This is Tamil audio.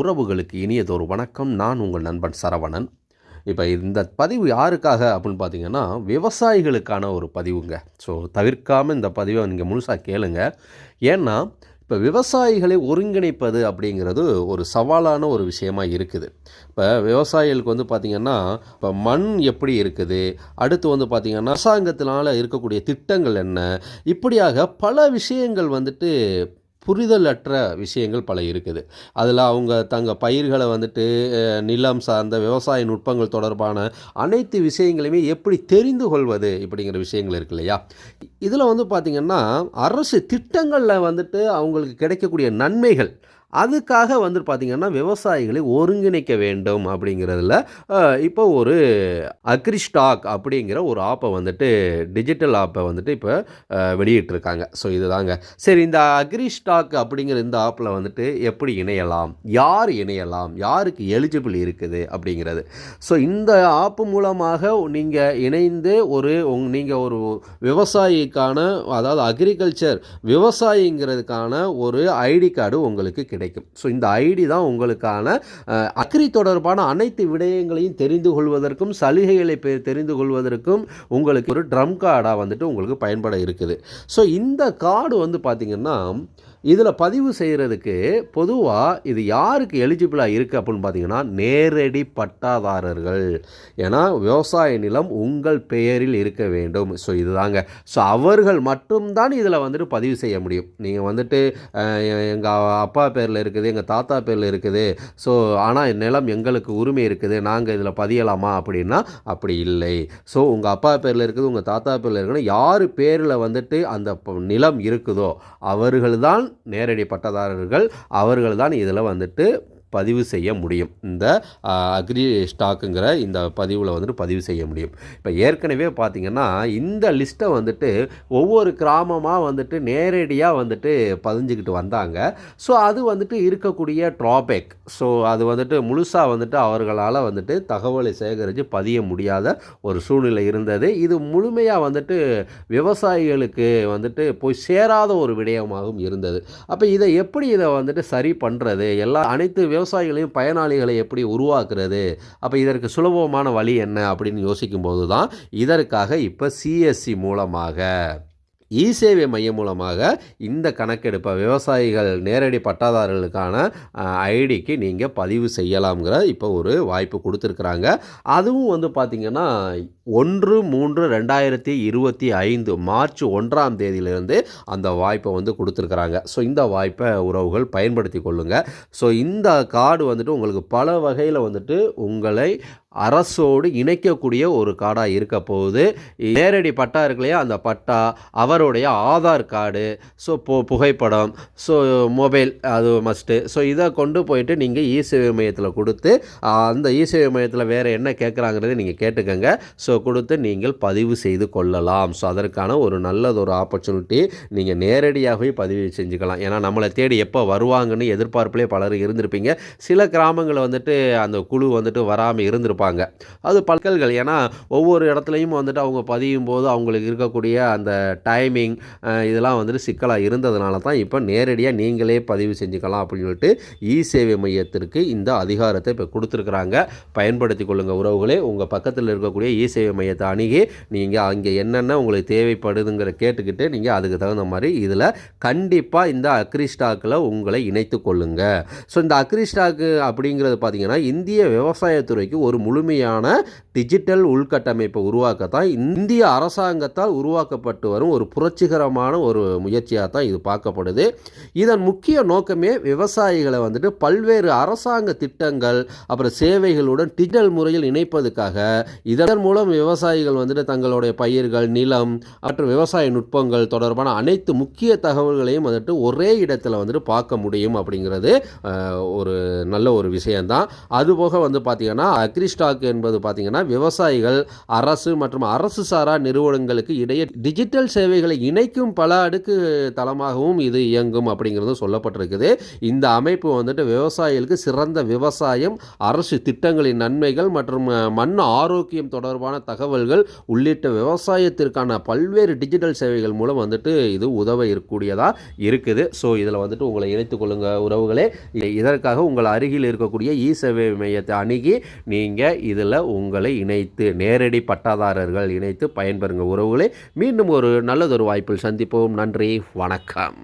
உறவுகளுக்கு இனியதொரு வணக்கம். நான் உங்கள் நண்பன் சரவணன். இப்போ இந்த பதிவு யாருக்காக அப்படின்னு பார்த்தீங்கன்னா விவசாயிகளுக்கான ஒரு பதிவுங்க. ஸோ தவிர்க்காமல் இந்த பதிவை நீங்கள் முழுசாக கேளுங்க. ஏன்னா இப்போ விவசாயிகளை ஒருங்கிணைப்பது அப்படிங்கிறது ஒரு சவாலான ஒரு விஷயமா இருக்குது. இப்போ விவசாயிகளுக்கு வந்து பார்த்திங்கன்னா இப்போ மண் எப்படி இருக்குது? அடுத்து வந்து பார்த்திங்கன்னா அரசாங்கத்தினால் இருக்கக்கூடிய திட்டங்கள் என்ன? இப்படியாக பல விஷயங்கள் வந்துட்டு புரிதலற்ற விஷயங்கள் பல இருக்குது. அதில் அவங்க தங்க பயிர்களை வந்துட்டு நிலம் சார்ந்த விவசாய நுட்பங்கள் தொடர்பான அனைத்து விஷயங்களையுமே எப்படி தெரிந்து கொள்வது இப்படிங்கிற விஷயங்கள் இருக்கு இல்லையா? இதில் வந்து பார்த்திங்கன்னா அரசு திட்டங்களில் வந்துட்டு அவங்களுக்கு கிடைக்கக்கூடிய நன்மைகள் அதுக்காக வந்து பார்த்திங்கன்னா விவசாயிகளை ஒருங்கிணைக்க வேண்டும் அப்படிங்கிறதுல இப்போ ஒரு அக்ரிஸ்டாக் அப்படிங்கிற ஒரு ஆப்பை வந்துட்டு டிஜிட்டல் ஆப்பை வந்துட்டு இப்போ வெளியிட்டிருக்காங்க. ஸோ இதுதாங்க. சரி இந்த அக்ரிஸ்டாக் அப்படிங்கிற இந்த ஆப்பில் வந்துட்டு எப்படி இணையலாம்? யார் இணையலாம்? யாருக்கு எலிஜிபிள் இருக்குது அப்படிங்கிறது. ஸோ இந்த ஆப்பு மூலமாக நீங்கள் இணைந்து ஒரு உங் நீங்கள் ஒரு விவசாயிக்கான அதாவது அக்ரிகல்ச்சர் விவசாயிங்கிறதுக்கான ஒரு ஐடி கார்டு உங்களுக்கு கிடைக்கும் ஸோ இந்த ஐடி தான் உங்களுக்கான அக்ரி தொடர்பான அனைத்து விடயங்களையும் தெரிந்து கொள்வதற்கும் சலுகைகளை பெ- தெரிந்து கொள்வதற்கும் உங்களுக்கு ஒரு ட்ரம் கார்டாக வந்துட்டு உங்களுக்கு பயன்பட இருக்குது. ஸோ இந்த கார்டு வந்து பார்த்திங்கன்னா இதில் பதிவு செய்கிறதுக்கு பொதுவாக இது யாருக்கு எலிஜிபிளாக இருக்குது அப்படின்னு பார்த்தீங்கன்னா நேரடி பட்டாதாரர்கள். ஏன்னா விவசாய நிலம் உங்கள் பெயரில் இருக்க வேண்டும். ஸோ இதுதாங்க. ஸோ அவர்கள் மட்டும்தான் இதில் வந்துட்டு பதிவு செய்ய முடியும். நீங்கள் வந்துட்டு எங்கள் அப்பா பேரில் இருக்குது எங்கள் தாத்தா பேரில் இருக்குது. ஸோ ஆனால் நிலம் எங்களுக்கு உரிமை இருக்குது. நாங்கள் இதில் பதியலாமா அப்படின்னா அப்படி இல்லை. ஸோ உங்கள் அப்பா பேரில் இருக்குது உங்கள் தாத்தா பேரில் இருக்குன்னா யார் பேரில் வந்துட்டு அந்த நிலம் இருக்குதோ அவர்கள் தான் நேரடி பட்டதாரர்கள் அவர்கள் தான் இதில் வந்துட்டு பதிவு செய்ய முடியும். இந்த அக்ரி ஸ்டாக்குங்கிற இந்த பதிவில் வந்துட்டு பதிவு செய்ய முடியும். இப்போ ஏற்கனவே பார்த்திங்கன்னா இந்த லிஸ்ட்டை வந்துட்டு ஒவ்வொரு கிராமமாக வந்துட்டு நேரடியாக வந்துட்டு பதிஞ்சுக்கிட்டு வந்தாங்க. ஸோ அது வந்துட்டு இருக்கக்கூடிய ட்ராபேக் ஸோ அது வந்துட்டு முழுசாக வந்துட்டு அவர்களால் வந்துட்டு தகவலை சேகரித்து பதிய முடியாத ஒரு சூழ்நிலை இருந்தது. இது முழுமையாக வந்துட்டு விவசாயிகளுக்கு வந்துட்டு போய் சேராத ஒரு விடயமாகவும் இருந்தது. அப்போ இதை எப்படி இதை வந்துட்டு சரி பண்ணுறது எல்லா அனைத்து விவசாயிகளையும் பயனாளிகளை எப்படி உருவாக்குறது? அப்போ இதற்கு சுலபமான வழி என்ன? அப்படின்னு யோசிக்கும்போது தான் இதற்காக இப்போ சிஎஸ்சி மூலமாக இ சேவை மையம் மூலமாக இந்த கணக்கெடுப்பை விவசாயிகள் நேரடி பட்டாதாரர்களுக்கான ஐடிக்கு நீங்கள் பதிவு செய்யலாம்ங்கிற இப்போ ஒரு வாய்ப்பு கொடுத்துருக்குறாங்க. அதுவும் வந்து பார்த்திங்கன்னா ஒன்று மூன்று ரெண்டாயிரத்தி இருபத்தி ஐந்து மார்ச் ஒன்றாம் தேதியிலிருந்து அந்த வாய்ப்பை வந்து கொடுத்துருக்குறாங்க. ஸோ இந்த வாய்ப்பை உறவுகள் பயன்படுத்தி கொள்ளுங்கள் ஸோ இந்த கார்டு வந்துட்டு உங்களுக்கு பல வகையில் வந்துட்டு உங்களை அரசோடு இணைக்கக்கூடிய ஒரு கார்டாக இருக்க போகுது. நேரடி பட்டா இருக்கு இல்லையா? அந்த பட்டா அவருடைய ஆதார் கார்டு ஸோ பு புகைப்படம் ஸோ மொபைல் அது மஸ்ட்டு ஸோ இதை கொண்டு போயிட்டு நீங்கள் இ சேவை மையத்தில் கொடுத்து அந்த இ சேவை மையத்தில் வேறு என்ன கேட்குறாங்கிறத நீங்கள் கேட்டுக்கோங்க. ஸோ கொடுத்து நீங்கள் பதிவு செய்து கொள்ளலாம். ஸோ அதற்கான ஒரு நல்லது ஒரு ஆப்பர்ச்சுனிட்டி நீங்கள் நேரடியாகவே பதிவு செஞ்சுக்கலாம். ஏன்னா நம்மளை தேடி எப்போ வருவாங்கன்னு எதிர்பார்ப்புலேயே பலர் இருந்திருப்பீங்க. சில கிராமங்களில் வந்துட்டு அந்த குழு வந்துட்டு வராமல் இருந்திருப்பாங்க. அது பல்கல்கள் ஏன்னா ஒவ்வொரு இடத்துலையும் வந்துட்டு அவங்க பதியும் போது அவங்களுக்கு இருக்கக்கூடிய அந்த டைமிங் இதெல்லாம் வந்துட்டு சிக்கலாக இருந்ததுனால தான் இப்போ நேரடியாக நீங்களே பதிவு செஞ்சுக்கலாம் அப்படின்னு சொல்லிட்டு இ சேவை மையத்திற்கு இந்த அதிகாரத்தை இப்போ கொடுத்துருக்குறாங்க. பயன்படுத்தி கொள்ளுங்கள் உறவுகளே. உங்கள் பக்கத்தில் இருக்கக்கூடிய இ சேவை மையத்தை அணுகி நீங்கள் அங்கே என்னென்ன உங்களுக்கு தேவைப்படுதுங்கிற கேட்டுக்கிட்டு நீங்கள் அதுக்கு தகுந்த மாதிரி இதில் கண்டிப்பாக இந்த அக்ரிஸ்டாக்கில் உங்களை இணைத்து கொள்ளுங்கள் ஸோ இந்த அக்ரிஸ்டாக்கு அப்படிங்கிறது பார்த்தீங்கன்னா இந்திய விவசாயத்துறைக்கு ஒரு முழு முழுமையான டிஜிட்டல் உள்கட்டமைப்பை உருவாக்கத்தான் இந்திய அரசாங்கத்தால் உருவாக்கப்பட்டு வரும் ஒரு புரட்சிகரமான ஒரு முயற்சியாக தான் இது பார்க்கப்படுது. இதன் முக்கிய நோக்கமே விவசாயிகளை வந்துட்டு பல்வேறு அரசாங்க திட்டங்கள் அப்புறம் சேவைகளுடன் டிஜிட்டல் முறையில் இணைப்பதற்காக இதன் மூலம் விவசாயிகள் வந்துட்டு தங்களுடைய பயிர்கள் நிலம் மற்றும் விவசாய நுட்பங்கள் தொடர்பான அனைத்து முக்கிய தகவல்களையும் வந்துட்டு ஒரே இடத்துல வந்துட்டு பார்க்க முடியும் அப்படிங்கிறது ஒரு நல்ல ஒரு விஷயந்தான் அதுபோக வந்து பார்த்திங்கன்னா அக்ரிஸ்டா டாக் என்பது பார்த்திங்கன்னா விவசாயிகள் அரசு மற்றும் அரசு சாரா நிறுவனங்களுக்கு இடையே டிஜிட்டல் சேவைகளை இணைக்கும் பல அடுக்கு தளமாகவும் இது இயங்கும் அப்படிங்கிறதும் சொல்லப்பட்டிருக்குது. இந்த அமைப்பு வந்துட்டு விவசாயிகளுக்கு சிறந்த விவசாயம் அரசு திட்டங்களின் நன்மைகள் மற்றும் மண் ஆரோக்கியம் தொடர்பான தகவல்கள் உள்ளிட்ட விவசாயத்திற்கான பல்வேறு டிஜிட்டல் சேவைகள் மூலம் வந்துட்டு இது உதவ இருக்கக்கூடியதாக இருக்குது. ஸோ இதில் வந்துட்டு உங்களை இணைத்துக் கொள்ளுங்க உறவுகளே. இ- இதற்காக உங்கள் அருகில் இருக்கக்கூடிய இ சேவை மையத்தை அணுகி நீங்கள் இதில் உங்களை இணைத்து நேரடி பட்டாதாரர்கள் இணைத்து பயன்பெறுங்க உறவுகளே. மீண்டும் ஒரு நல்லதொரு வாய்ப்பில் சந்திப்போம். நன்றி. வணக்கம்.